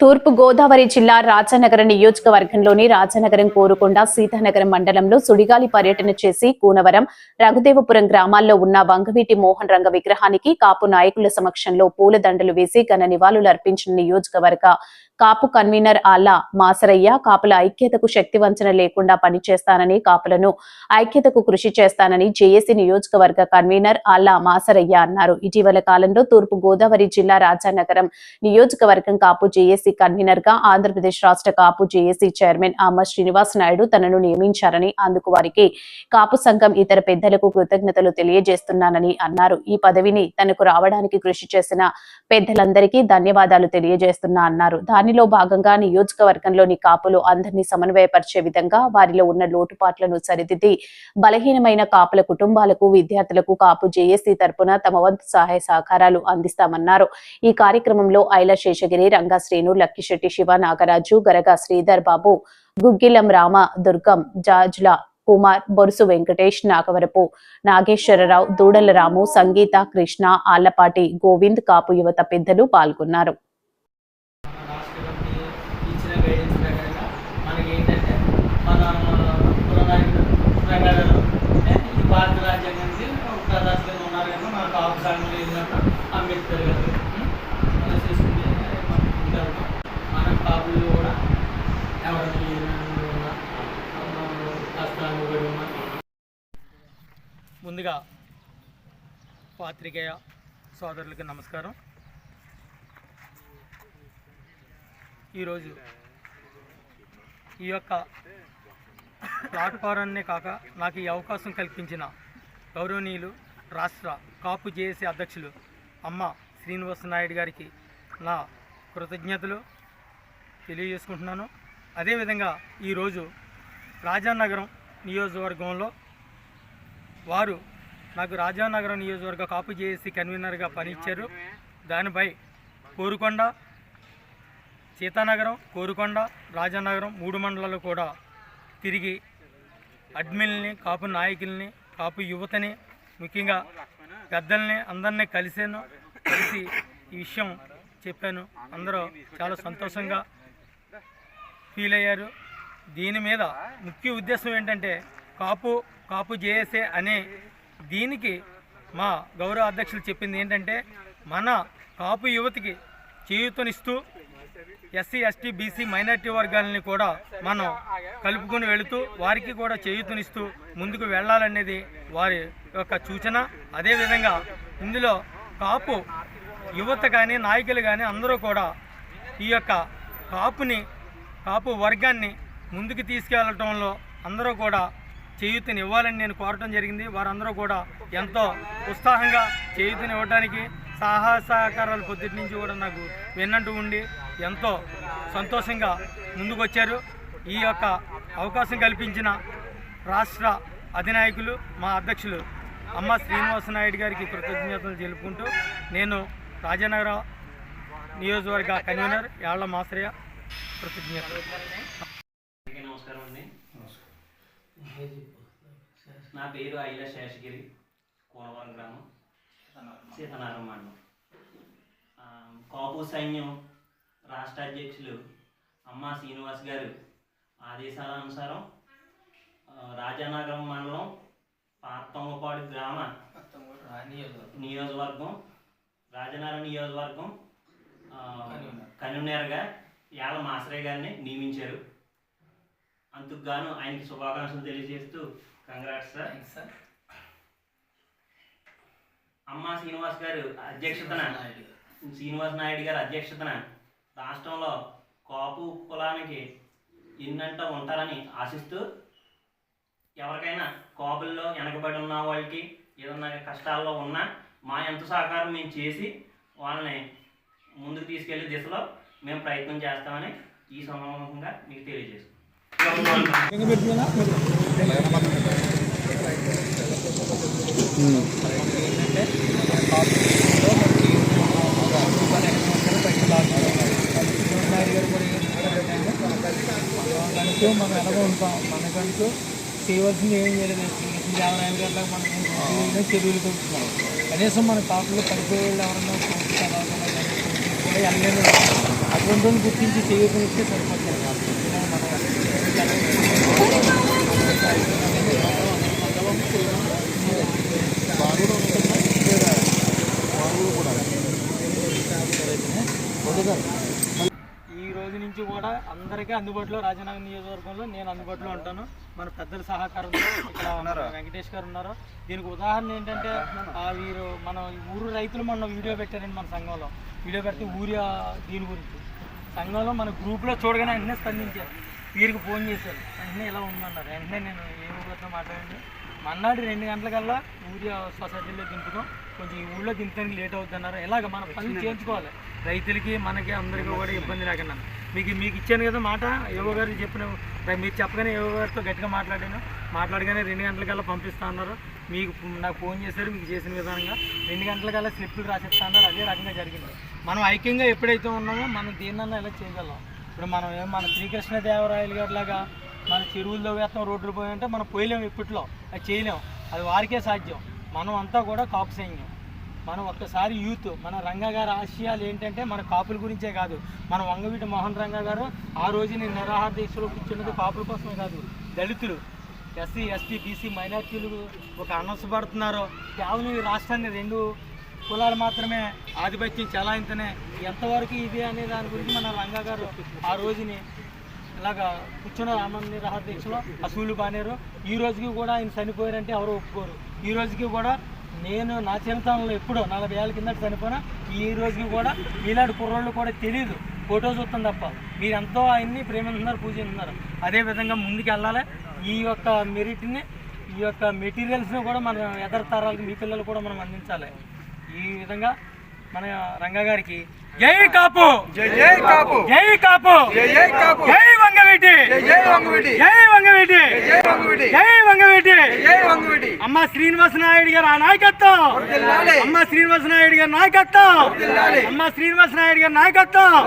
తూర్పు గోదావరి జిల్లా రాజానగరం నియోజకవర్గంలోని రాజానగరం కోరుకొండ సీతానగరం మండలంలో సుడిగాలి పర్యటన చేసి కూనవరం రఘుదేవపురం గ్రామాల్లో ఉన్న వంగవీటి మోహన్ రంగ విగ్రహానికి కాపు నాయకుల సమక్షంలో పూలదండలు వేసి ఘన నివాళులు అర్పించిన నియోజకవర్గ కాపు కన్వీనర్ ఆలా మాసరయ్య కాపుల ఐక్యతకు శక్తివంచన లేకుండా పనిచేస్తానని కాపులను ఐక్యతకు కృషి చేస్తానని జేఏసీ నియోజకవర్గ కన్వీనర్ ఆలా మాసరయ్య అన్నారు. ఇటీవల కాలంలో తూర్పు గోదావరి జిల్లా రాజానగరం నియోజకవర్గం కాపు జేఏసీ కన్వీనర్గా ఆంధ్రప్రదేశ్ రాష్ట్ర కాపు జేఏసీ చైర్మన్ ఆమ శ్రీనివాస్ నాయుడు తనను నియమించారని అందుకు వారికి కాపు సంఘం ఇతర పెద్దలకు కృతజ్ఞతలు తెలియజేస్తున్నానని అన్నారు. ఈ పదవిని తనకు రావడానికి కృషి చేసిన పెద్దలందరికీ ధన్యవాదాలు తెలియజేస్తున్నా అన్నారు. దాని పనిలో భాగంగా నియోజకవర్గంలోని కాపులు అందరినీ సమన్వయపరిచే విధంగా వారిలో ఉన్న లోటుపాట్లను సరిదిద్ది బలహీనమైన కాపుల కుటుంబాలకు విద్యార్థులకు కాపు జేఏసీ తరపున తమ వంతు సహాయ సహకారాలు అందిస్తామన్నారు. ఈ కార్యక్రమంలో ఐల శేషగిరి రంగా లక్కిశెట్టి శివ నాగరాజు గరగా శ్రీధర్ బాబు గుగ్గిలం రామ దుర్గం జాజుల కుమార్ బొరుసు వెంకటేష్ నాగవరపు నాగేశ్వరరావు దూడల రాము సంగీత కృష్ణ ఆళ్ళపాటి గోవింద్ కాపు యువత పెద్దలు పాల్గొన్నారు రాష్ట్ర కమిటీ ఇచ్చిన గైడెన్స్ ప్రకారంగా మనకి ఏంటంటే మన పురనాయకుడు రంగారావు అంటే ఈ భారత రాజ్యాంగానికి ప్రధానంగా ఉన్నారు కదా మన కాపు సంఘంలో ఏంటంటే అంబేద్కర్ గారు ఉం? అలా చేసుకుంటే మనకు ఉంటారు మన కాపులు కూడా ఎవరికి ఏమైనా ఉన్నా, ఆ, కష్టాలు కూడా ఉన్నా ముందుగా పాత్రికేయ సోదరులకి నమస్కారం. ఈరోజు ఈ యొక్క ప్లాట్ఫారాన్నే కాక నాకు ఈ అవకాశం కల్పించిన గౌరవనీయులు రాష్ట్ర కాపు జేఏసీ అధ్యక్షులు అమ్మ శ్రీనివాస నాయుడు గారికి నా కృతజ్ఞతలు తెలియజేసుకుంటున్నాను. అదేవిధంగా ఈరోజు రాజానగరం నియోజకవర్గంలో వారు నాకు రాజానగరం నియోజకవర్గ కాపు జేఏసీ కన్వీనర్గా పనిచ్చారు. దానిపై కోరుకొండ సీతానగరం కోరుకొండ రాజానగరం మూడు మండలాలు కూడా తిరిగి అడ్మిల్ని కాపు నాయకుల్ని కాపు యువతని ముఖ్యంగా పెద్దల్ని అందరినీ కలిసాను కలిసి ఈ విషయం చెప్పాను. అందరూ చాలా సంతోషంగా ఫీల్ అయ్యారు. దీని మీద ముఖ్య ఉద్దేశం ఏంటంటే కాపు కాపు జేఏసే అనే దీనికి మా గౌరవ అధ్యక్షులు చెప్పింది ఏంటంటే మన కాపు యువతికి చేయూతనిస్తూ ఎస్సీ ఎస్టీ బీసీ మైనార్టీ వర్గాలని కూడా మనం కలుపుకొని వెళుతూ వారికి కూడా చేయూతనిస్తూ ముందుకు వెళ్ళాలనేది వారి యొక్క సూచన. అదేవిధంగా ఇందులో కాపు యువత కానీ నాయకులు కానీ అందరూ కూడా ఈ యొక్క కాపుని కాపు వర్గాన్ని ముందుకు తీసుకెళ్ళటంలో అందరూ కూడా చేయూతని ఇవ్వాలని నేను కోరటం జరిగింది. వారందరూ కూడా ఎంతో ఉత్సాహంగా చేయూతని ఇవ్వడానికి సహాయ సహకారాలు పొద్దుటి నుంచి కూడా నాకు విన్నట్టు ఉండి ఎంతో సంతోషంగా ముందుకొచ్చారు. ఈ యొక్క అవకాశం కల్పించిన రాష్ట్ర అధినాయకులు మా అధ్యక్షులు అమ్మ శ్రీనివాస నాయుడు గారికి కృతజ్ఞతలు తెలుపుకుంటూ నేను రాజానగర నియోజకవర్గ కన్వీనర్ యాళ్ళ మాసరయ్య. కృతజ్ఞతలు అందరికీ నమస్కారం అండి నా పేరు ఐల శేషగిరి కోనవరం గ్రామం. సీతనారం మండలం కాపు సైన్యం రాష్ట్ర అధ్యక్షులు అమ్మా శ్రీనివాస్ గారు ఆదేశాల అనుసారం రాజానగరం మండలం పాతంగపాడు గ్రామ నియోజకవర్గం. రాజనగరం నియోజకవర్గం ఆ, కన్వీనర్గా యాల మాసరయ్య గారిని నియమించారు. అందుకు గాను ఆయనకి శుభాకాంక్షలు తెలియజేస్తూ కంగ్రాట్స్ సార్. అమ్మా శ్రీనివాస్ గారు అధ్యక్షతన. శ్రీనివాస్ నాయుడు గారి. అధ్యక్షతన. రాష్ట్రంలో కాపు కులానికి ఎన్నంట ఉంటారని ఆశిస్తూ ఎవరికైనా కాపుల్లో వెనకబడి ఉన్న వాళ్ళకి ఏదన్నా కష్టాల్లో ఉన్నా మా ఎంత సహకారం మేము చేసి వాళ్ళని ముందుకు తీసుకెళ్ళే దిశలో మేము ప్రయత్నం చేస్తామని ఈ సమావేశంగా మీకు తెలియజేస్తాం మనకంటూ మనం ఎలాగో ఉంటాం మనకంటూ చేయవలసింది ఏం చేయలేదు దేవరాయలు గట్లా మనం ఏం చెరువులు కొడుతున్నాం కనీసం మన కాపులో పడిపోయే వాళ్ళు ఎవరన్నా కూడా వెళ్ళలేదు అటువంటి గుర్తించి చేయకుండా సరిపోతుంది. ఈ రోజు నుంచి కూడా అందరికీ అందుబాటులో రాజనగర్ నియోజకవర్గంలో నేను అందుబాటులో ఉంటాను. మన పెద్దల సహకారంతో ఇక్కడ వెంకటేష్ గారు ఉన్నారు. దీనికి ఉదాహరణ ఏంటంటే ఆ వీరు మన ఊరు రైతులు మొన్న వీడియో పెట్టారండి మన సంఘంలో. వీడియో పెడితే ఊరి దీని గురించి. సంఘంలో మన గ్రూప్లో చూడగానే వెంటనే స్పందించారు. వీరికి ఫోన్ చేశారు. వెంటనే ఇలా ఉందన్నారు. వెంటనే నేను ఏ ఊరితో మాట్లాడండి. మన్నాడు రెండు గంటలకల్లా ఊరి సొసైటీలో దింపుదాం కొంచెం ఈ ఊళ్ళో దింపడానికి లేట్ అవుతుంది అన్నారు ఇలాగ మన పనులు చేయించుకోవాలి. రైతులకి మనకి అందరికీ కూడా ఇబ్బంది లేకుండా. మీకు మీకు ఇచ్చాను కదా మాట? యువ గారు చెప్పిన మీరు చెప్పగానే యువ గారితో గట్టిగా మాట్లాడాను. మాట్లాడగానే రెండు గంటలకల్లా పంపిస్తా అన్నారు. మీకు నాకు ఫోన్ చేశారు మీకు చేసిన విధానంగా. రెండు గంటలకల్లా స్లిప్పులు రాసిస్తా అన్నారు. అదే రకంగా జరిగింది. మనం ఐక్యంగా ఎప్పుడైతే ఉన్నామో మనం దేన్నన్నా ఎలా చేయగలం? ఇప్పుడు మనం ఏం మన శ్రీకృష్ణదేవరాయలు గారి లాగా మన చెరువుల్లో వేస్తాం రోడ్లు పోయంటే మనం పోయలేము ఇప్పట్లో. అది చేయలేం. అది వారికే సాధ్యం. మనం అంతా కూడా కాపు సైన్యం. మనం ఒక్కసారి యూత్ మన రంగ గారి ఆశయాలు ఏంటంటే మన కాపుల గురించే కాదు. మన వంగవీటి మోహన్ రంగ గారు ఆ రోజు నేను నిరాహార దీక్షలో కూర్చున్నది కాపుల కోసమే కాదు. దళితులు. ఎస్సీ ఎస్టీ బీసీ మైనార్టీలు ఒక అనవసపడుతున్నారో కేవలం ఈ రాష్ట్రాన్ని రెండు కులాలు మాత్రమే ఆధిపత్యం చలాయింతనే ఎంతవరకు ఇది అనే దాని గురించి మన రంగా గారు ఆ రోజుని ఇలాగా కూర్చున్న రామని రహదీక్షలో అసూలు బానేరు. ఈ రోజుకి కూడా ఆయన చనిపోయారంటే ఎవరు ఒప్పుకోరు. ఈ రోజుకి కూడా నేను నా చిన్నతనంలో ఎప్పుడో నలభై ఏళ్ళ కింద చనిపోయినా ఈ రోజుకి కూడా మీలాంటి కుర్రోళ్ళు కూడా తెలియదు ఫోటో చూస్తాం తప్ప. మీరు ఎంతో ఆయన్ని ప్రేమిస్తున్నారు పూజిస్తున్నారు. అదే విధంగా ముందుకు వెళ్ళాలి ఈ యొక్క మెరిట్ని ఈ యొక్క మెటీరియల్స్ని కూడా మన ఎదర తరాలకి మీ పిల్లలు కూడా మనం అందించాలి. ఈ విధంగా మన రంగా గారికి జై కాపు! జై కాపు! జై కాపు! జై జై కాపు! జై వంగవీటి! జై జై వంగవిటి! జై వంగవీటి! జై వంగవిటి! జై వంగవీటి! జై వంగవిటి! అమ్మ శ్రీనివాస నాయుడు గారు ఆ నాయకత్వం. అమ్మ శ్రీనివాస నాయుడు గారి నాయకత్వం. అమ్మ శ్రీనివాస నాయుడు గారి నాయకత్వం.